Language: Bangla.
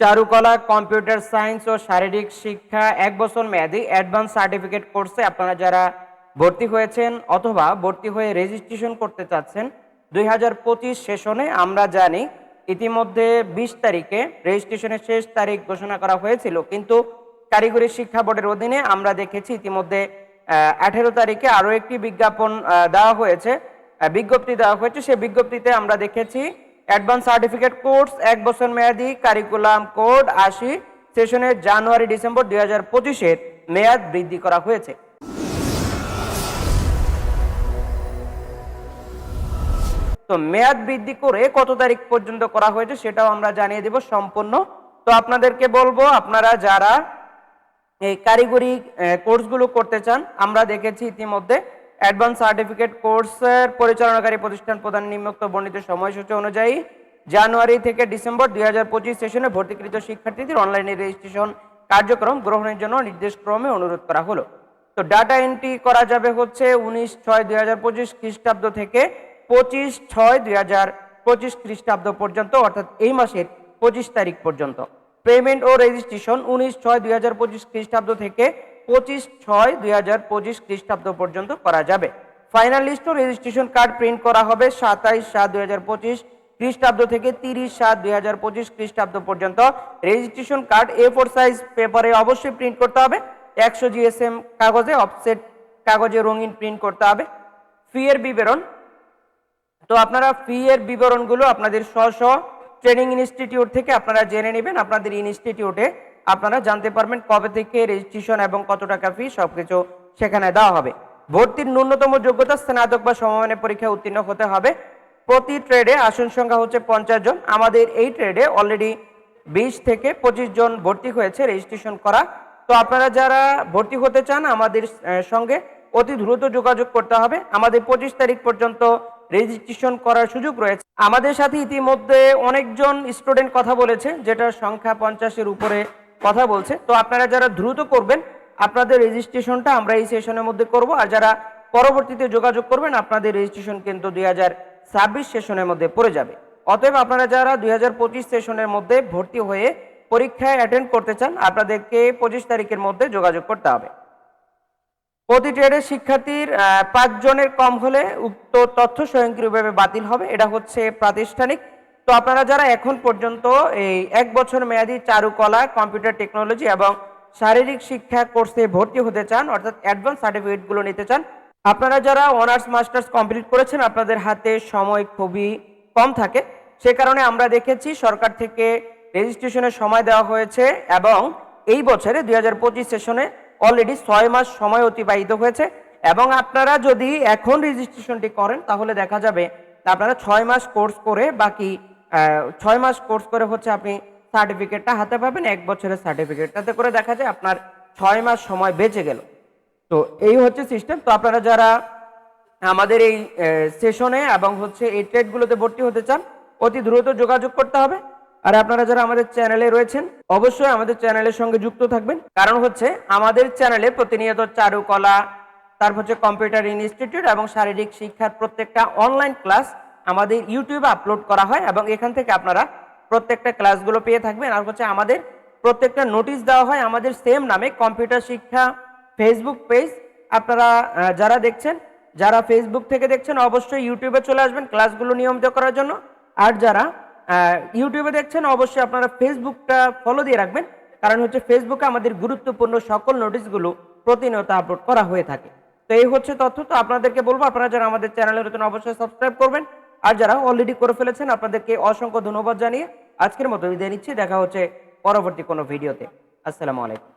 চারুকলা, কম্পিউটার সায়েন্স ও শারীরিক শিক্ষা এক বছর মেয়াদী অ্যাডভান্স সার্টিফিকেট কোর্সে আপনারা যারা ভর্তি হয়েছেন অথবা ভর্তি হয়ে রেজিস্ট্রেশন করতে চাচ্ছেন, দুই হাজার পঁচিশ সেশনে আমরা জানি ইতিমধ্যে বিশ তারিখে রেজিস্ট্রেশনের শেষ তারিখ ঘোষণা করা হয়েছিল, কিন্তু কারিগরি শিক্ষা বোর্ডের অধীনে আমরা দেখেছি ইতিমধ্যে আঠেরো তারিখে আরও একটি বিজ্ঞাপন দেওয়া হয়েছে। বিজ্ঞপ্তি দেওয়া হয়েছে, সে বিজ্ঞপ্তিতে আমরা দেখেছি অ্যাডভান্স সার্টিফিকেট কোর্স, এক বছর মেয়াদী কারিকুলাম কোড আশি, সেশনের জানুয়ারি ডিসেম্বর দুই হাজার পঁচিশের মেয়াদ বৃদ্ধি করা হয়েছে। তো মেয়াদ বৃদ্ধি করে কত তারিখ পর্যন্ত করা হয়েছে সেটাও আমরা জানিয়ে দেব সম্পূর্ণ। তো আপনাদেরকে বলব, আপনারা যারা এই কারিগরি কোর্সগুলো করতে চান, আমরা দেখেছি ইতিমধ্যে অ্যাডভান্স সার্টিফিকেট কোর্সের পরিচালনাকারী প্রতিষ্ঠান প্রদান নিম্নোক্ত বর্ণিত সময়সূচি অনুযায়ী জানুয়ারি থেকে ডিসেম্বর দুই হাজার পঁচিশ সেশনে ভর্তিকৃত শিক্ষার্থীদের অনলাইনে রেজিস্ট্রেশন কার্যক্রম গ্রহণের জন্য নির্দেশক্রমে অনুরোধ করা হলো। তো ডাটা এন্ট্রি করা যাবে হচ্ছে উনিশ ছয় দুই হাজার পঁচিশ খ্রিস্টাব্দ থেকে পঁচিশ ছয় দুই হাজার পঁচিশ খ্রিস্টাব্দ পর্যন্ত, অর্থাৎ এই মাসের পঁচিশ তারিখ পর্যন্ত। পেমেন্ট ও রেজিস্ট্রেশন উনিশ ছয় দুই হাজার পঁচিশ খ্রিস্টাব্দ থেকে পঁচিশ ছয় দুই হাজার পঁচিশ খ্রিস্টাব্দ পর্যন্ত করা যাবে। ফাইনাল লিস্ট ও রেজিস্ট্রেশন কার্ড প্রিন্ট করা হবে সাতাইশ সাত দুই হাজার পঁচিশ খ্রিস্টাব্দ থেকে তিরিশ সাত দুই হাজার পঁচিশ খ্রিস্টাব্দ পর্যন্ত। Registration card A four size পেপারে অবশ্যই প্রিন্ট করতে হবে। একশো জিএসএম কাগজে অফসেট কাগজে রঙিন প্রিন্ট করতে হবে। ফি এর বিবরণ। তো আপনারা ফি এর বিবরণগুলো আপনাদের স্ব স্ব ট্রেনিং ইনস্টিটিউট থেকে আপনারা জেনে নেবেন। আপনাদের ইনস্টিটিউটে আপনারা জানতে পারবেন কবে থেকে রেজিস্ট্রেশন এবং কত টাকা ফি সবকিছু সেখানে দেওয়া হবে। ভর্তির ন্যূনতম যোগ্যতা স্নাতক বা সমমানের পরীক্ষায় উত্তীর্ণ হতে হবে। প্রতি ট্রেডে আসন সংখ্যা হচ্ছে পঞ্চাশ জন। আমাদের এই ট্রেডে অলরেডি বিশ থেকে পঁচিশ জন ভর্তি হয়েছে রেজিস্ট্রেশন করা। তো আপনারা যারা ভর্তি হতে চান, আমাদের সঙ্গে অতি দ্রুত যোগাযোগ করতে হবে। আমাদের পঁচিশ তারিখ পর্যন্ত রেজিস্ট্রেশন করার সুযোগ রয়েছে। আমাদের সাথে ইতিমধ্যে অনেকজন স্টুডেন্ট কথা বলেছে, যেটার সংখ্যা পঞ্চাশের উপরে কথা বলছে। তো আপনারা যারা দ্রুত করবেন, আপনাদের রেজিস্ট্রেশনটা আমরা এই সেশনের মধ্যে করব। আর যারা পরবর্তীতে যোগাযোগ করবেন, আপনাদের রেজিস্ট্রেশন কিন্তু দুই হাজার ছাব্বিশ সেশনের মধ্যে পড়ে যাবে। অতএব আপনারা যারা দুই হাজার পঁচিশ সেশনের মধ্যে ভর্তি হয়ে পরীক্ষায় অ্যাটেন্ড করতে চান, আপনাদেরকে পঁচিশ তারিখের মধ্যে যোগাযোগ করতে হবে। প্রতি ট্রেডের শিক্ষার্থীর পাঁচজনের কম হলে উক্ত তথ্য স্বয়ংক্রিয়ভাবে বাতিল হবে। এটা হচ্ছে প্রাতিষ্ঠানিক তো আপনারা যারা এখন পর্যন্ত এই এক বছর মেয়াদী চারুকলা, কম্পিউটার টেকনোলজি এবং শারীরিক শিক্ষা কোর্সে ভর্তি হতে চান, অর্থাৎ অ্যাডভান্স সার্টিফিকেটগুলো নিতে চান, আপনারা যারা অনার্স মাস্টার্স কমপ্লিট করেছেন, আপনাদের হাতে সময় খুবই কম থাকে। সে কারণে আমরা দেখেছি সরকার থেকে রেজিস্ট্রেশনের সময় দেওয়া হয়েছে এবং এই বছরে দুই হাজার পঁচিশ সেশনে অলরেডি ছয় মাস সময় অতিবাহিত হয়েছে এবং আপনারা যদি এখন রেজিস্ট্রেশনটি করেন, তাহলে দেখা যাবে আপনারা ছয় মাস কোর্স করে বাকি ছয় মাস কোর্স করে হচ্ছে আপনি সার্টিফিকেটটা হাতে পাবেন, এক বছরের সার্টিফিকেট তাতে করে দেখা যায় আপনার ছয় মাস সময় বেঁচে গেল। তো এই হচ্ছে সিস্টেম তো আপনারা যারা আমাদের এই সেশনে এবং হচ্ছে এই ট্রেডগুলোতে ভর্তি হতে চান, অতি দ্রুত যোগাযোগ করতে হবে। আর আপনারা যারা আমাদের চ্যানেলে রয়েছেন, অবশ্যই আমাদের চ্যানেলের সঙ্গে যুক্ত থাকবেন। কারণ হচ্ছে আমাদের চ্যানেলে প্রতিনিয়ত চারুকলা, তারপর হচ্ছে কম্পিউটার ইনস্টিটিউট এবং শারীরিক শিক্ষার প্রত্যেকটা অনলাইন ক্লাস আমাদের ইউটিউবে আপলোড করা হয় এবং এখান থেকে আপনারা প্রত্যেকটা ক্লাসগুলো পেয়ে থাকবেন। আর হচ্ছে আমাদের প্রত্যেকটা নোটিশ দেওয়া হয় আমাদের সেম নামে কম্পিউটার শিক্ষা ফেসবুক পেজ আপনারা যারা দেখছেন, যারা ফেসবুক থেকে দেখছেন, অবশ্যই ইউটিউবে চলে আসবেন ক্লাসগুলো নিয়মিত করার জন্য। আর যারা ইউটিউবে দেখছেন, অবশ্যই আপনারা ফেসবুকটা ফলো দিয়ে রাখবেন। কারণ হচ্ছে ফেসবুকে আমাদের গুরুত্বপূর্ণ সকল নোটিশগুলো প্রতিনিয়ত আপলোড করা হয়ে থাকে। তো এই হচ্ছে তথ্য। তো আপনাদেরকে বলব, আপনারা যারা আমাদের চ্যানেলে নতুন, অবশ্যই সাবস্ক্রাইব করবেন। আর যারা অলরেডি করে ফেলেছেন, আপনাদেরকে অসংখ্য ধন্যবাদ জানিয়ে আজকের মতো বিদায় নিচ্ছি। দেখা হচ্ছে পরবর্তী কোনো ভিডিওতে। আসসালামু আলাইকুম।